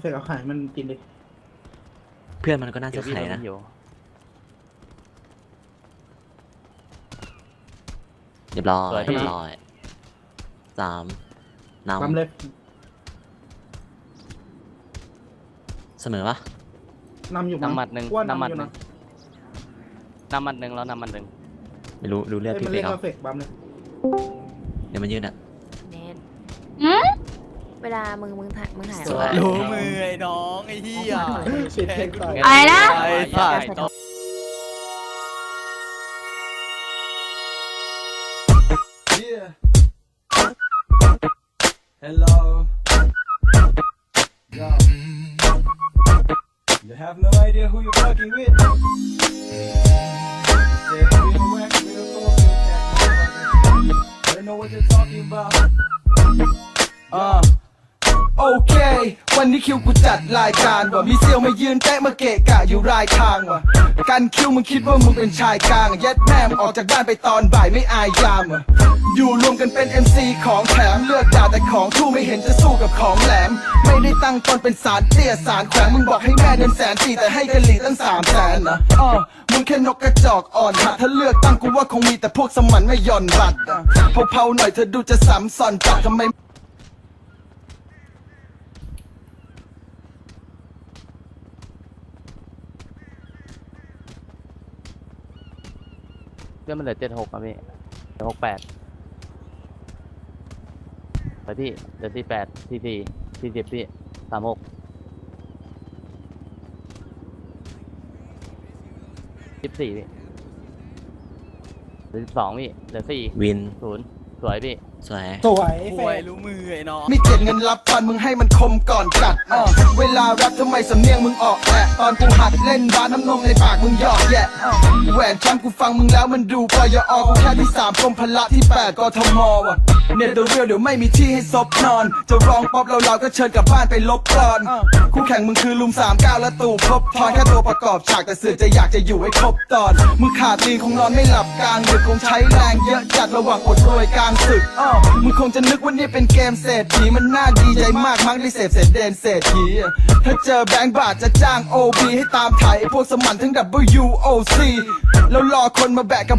เสร็จเอาไข่มันกินดิเพื่อนมันก็น่าเดี๋จะยวพี่ไขโดนะนอยู่เรียบร้อยสวยพี่เรียบร้อยสามนปั๊มเลยำเสมอปะนำอยู่น้ำหมัดหนึ่งว่าน้ำหมัดอยู่หนึ่งน้ำหมัดหนึ่งแล้วน้ำหมัดหนึ่งไม่รู้รู้เลือดเอ้ยพี่มันเฟเล่กนเอากาเฟกปั๊มเลยเดี๋ยวมันยืนอะเนทหืม เวลามึงมึงถ่ายมึงถ่ายสวย รูปรู้มือไอ้น้องไอ้เหี้ยปิดเพลงต่อยอะไรนะ ไอ้สายตบ Yeah. Hello. Yo. You have no idea who you're fucking with. Say real whack, real cold, real cat. I don't know what you're talking about. อ่าโอ เค วันนี้คิวกูจัดรายการว่ะมีเซียวมายืนแตะมาเกะกะอยู่รายทางว่ะกันคิวมึงคิดว่ามึงเป็นชายกลางยัดแม่มออกจากบ้านไปตอนบ่ายไม่อายยามว่ะอยู่รวมกันเป็น MC ของแถมเลือกด่าแต่ของทู่ไม่เห็นจะสู้กับของแหลม ไม่ได้ตั้งตนเป็นสารเตี้ยสารแขวงมึงบอกให้แม่เดินแสนสี่แต่ให้กะหรี่ตั้งสามแสนนะอ้อมึงแค่นกกระจอกอ่อนหัดถ้าเลือกตั้งกูว่าคงมีแต่พวกสมันไม่หย่อนบัตรเผาๆหน่อยเธอดูจะซ้ำซ้อนจัดทำไม เพื่อนมันเหลือเจ็ดหกอะพี่เหลือหกแปดไปพี่เหลือสี่แปดสี่สี่สี่สิบพี่สามหกสิบสี่พี่เหลือสิบสองพี่เหลือสี่วินศูนย์สวยพี่ สวย สวยป่วยรู้มือไอ้น้อง มีเก็บเงินรับฟันมึงให้มันคมก่อนกัดอะเวลารับทำไมสำเนียงมึงออกแอะตอนกูหัดเล่นบาสน้ำนมในปากมึงหยอกแยะอะแหวนช้ำกูฟังมึงแล้วมันดูปยอกูแค่ที่สามกรมพละที่แปดกทมว่ะเน็ตเดอะเรียลเดี๋ยวไม่มีที่ให้ซบนอน จะร้องป๊อปเราเราก็เชิญกลับบ้านไปลบกลอนคู่แข่งมึงคือลุมสามเก้าและตู่ครบทอนแค่ตัวประกอบฉากแต่สื่อจะอยากจะอยู่ให้ครบตอนมึงขาดตีนคงนอนไม่หลับกลางดึกคงใช้แรงเยอะจัดระหว่างอดรวยกลางศึกอ้อมึงคงจะนึกว่านี่เป็นเกมเศรษฐีมันน่าดีใจมากมั้งได้เสพเศษเดนเศรษฐีถ้าเจอแบงค์บาทจะจ้าง OB ให้ตามถ่ายพวกสมันทั้ง WOC แล้วรอคนมาแบกกับ